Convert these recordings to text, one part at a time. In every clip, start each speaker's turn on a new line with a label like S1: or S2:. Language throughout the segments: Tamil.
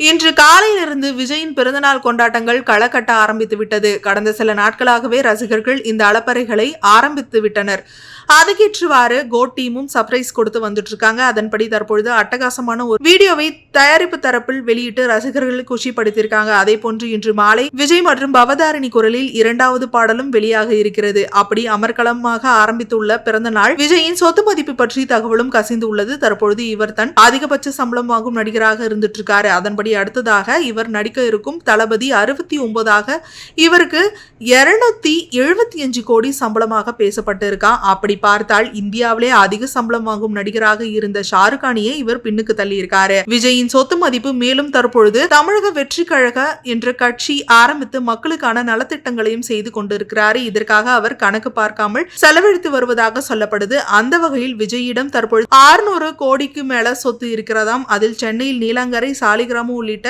S1: இன்று காலையிலிருந்து விஜயின் பிறந்தநாள் கொண்டாட்டங்கள் களக்கட்ட ஆரம்பித்து விட்டது கடந்த சில நாட்களாகவே ரசிகர்கள் இந்த அலப்பறைகளை ஆரம்பித்து விட்டனர் அதுக்கேற்றுவாறு கோட் டீமும் சர்ப்ரைஸ் கொடுத்து வந்துட்டு இருக்காங்க அதன்படி தற்பொழுது அட்டகாசமான ஒரு வீடியோவை தயாரிப்பு தரப்பில் வெளியிட்டு ரசிகர்கள் குஷிப்படுத்தியிருக்காங்க. அதே போன்று இன்று மாலை விஜய் மற்றும் பவதாரிணி குரலில் இரண்டாவது பாடலும் வெளியாக இருக்கிறது. அப்படி அமர்க்களமாக ஆரம்பித்துள்ள பிறந்த நாள் விஜயின் சொத்து மதிப்பு பற்றி தகவலும் கசிந்து உள்ளது. தற்பொழுது இவர் தன் அதிகபட்ச சம்பளம் வாங்கும் நடிகராக இருந்துட்டு இருக்காரு அதன்படி அடுத்ததாக இவர் நடிக்க இருக்கும் தளபதி அறுபத்தி ஒன்பதாக இவருக்கு இருநூத்தி எழுபத்தி அஞ்சு கோடி சம்பளமாக பேசப்பட்டிருக்கான் அப்படி அப்படி பார்த்தால் இந்தியாவிலே அதிக சம்பளம் வாங்கும் நடிகராக இருந்த ஷாருக் கானியை இவர் பின்னுக்கு தள்ளியிருக்காரு. விஜயின் சொத்து மதிப்பு மேலும் தற்பொழுது தமிழக வெற்றி கழக என்ற கட்சி ஆரம்பித்து மக்களுக்கான நலத்திட்டங்களையும் செய்து கொண்டிருக்கிறாரு. இதற்காக அவர் கணக்கு பார்க்காமல் செலவழித்து வருவதாக சொல்லப்படுது. அந்த வகையில் விஜயிடம் தற்பொழுது 600 கோடிக்கு மேல சொத்து இருக்கிறதாம். அதில் சென்னையில் நீலங்கரை சாலிகிராமம் உள்ளிட்ட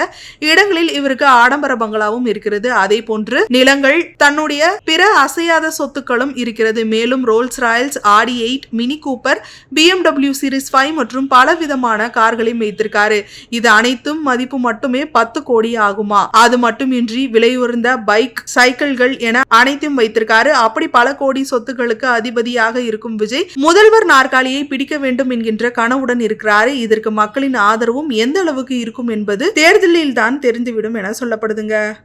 S1: இடங்களில் இவருக்கு ஆடம்பர பங்களாவும் இருக்கிறது. அதே போன்று நிலங்கள் தன்னுடைய பிற அசையாத சொத்துக்களும் இருக்கிறது. மேலும் Rolls Royce Audi eight Mini Cooper BMW series five மற்றும் பலவிதமான கார்களையும் வைத்திருக்காரு. இது அனைத்தும் மதிப்பு மட்டுமே பத்து கோடி ஆகுமா? அது மட்டுமின்றி விலையுயர்ந்த பைக் சைக்கிள்கள் என அனைத்தும் வைத்திருக்காரு. அப்படி பல கோடி சொத்துக்களுக்கு அதிபதியாக இருக்கும் விஜய் முதல்வர் நாற்காலியை பிடிக்க வேண்டும் என்கின்ற கனவுடன் இருக்கிறாரு. இதற்கு மக்களின் ஆதரவும் எந்த அளவுக்கு இருக்கும் என்பது தேர்தலில் தான் தெரிந்துவிடும் என சொல்லப்படுதுங்க.